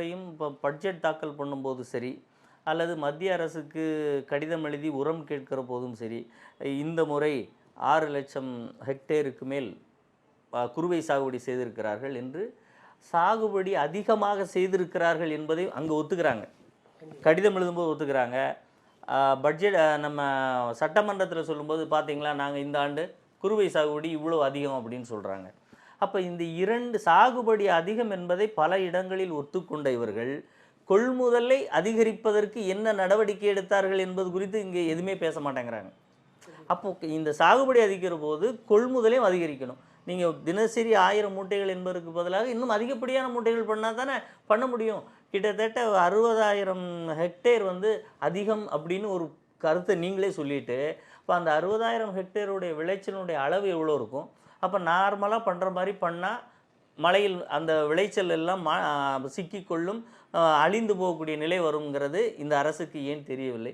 முறையும் இப்போ பட்ஜெட் தாக்கல் பண்ணும்போது சரி அல்லது மத்திய அரசுக்கு கடிதம் எழுதி உரம் கேட்கிற போதும் சரி இந்த முறை ஆறு லட்சம் ஹெக்டேருக்கு மேல் குறுவை சாகுபடி செய்திருக்கிறார்கள் என்று சாகுபடி அதிகமாக செய்திருக்கிறார்கள் என்பதை அங்கே ஒத்துக்கிறாங்க. கடிதம் எழுதும்போது ஒத்துக்கிறாங்க. பட்ஜெட் நம்ம சட்டமன்றத்தில் சொல்லும்போது பார்த்தீங்களா நாங்கள் இந்த ஆண்டு குறுவை சாகுபடி இவ்வளோ அதிகம் அப்படின்னு சொல்கிறாங்க அப்போ இந்த இரண்டு சாகுபடி அதிகம் என்பதை பல இடங்களில் ஒத்துக்கொண்ட இவர்கள் கொள்முதலை அதிகரிப்பதற்கு என்ன நடவடிக்கை எடுத்தார்கள் என்பது குறித்து இங்கே எதுவுமே பேச மாட்டேங்கிறாங்க. அப்போ இந்த சாகுபடி அதிகிற போது கொள்முதலையும் அதிகரிக்கணும். நீங்கள் தினசரி ஆயிரம் மூட்டைகள் என்பதற்கு பதிலாக இன்னும் அதிகப்படியான மூட்டைகள் பண்ணால் தானே பண்ண முடியும். கிட்டத்தட்ட அறுபதாயிரம் ஹெக்டேர் வந்து அதிகம் அப்படின்னு ஒரு கருத்தை நீங்களே சொல்லிட்டு இப்போ அந்த அறுபதாயிரம் ஹெக்டேருடைய விளைச்சலுடைய அளவு எவ்வளோ இருக்கும்? அப்போ நார்மலாக பண்ணுற மாதிரி பண்ணால் மழையில் அந்த விளைச்சல் எல்லாம் மா சிக்கிக்கொள்ளும் அழிந்து போகக்கூடிய நிலை வருங்கிறது இந்த அரசுக்கு ஏன் தெரியவில்லை?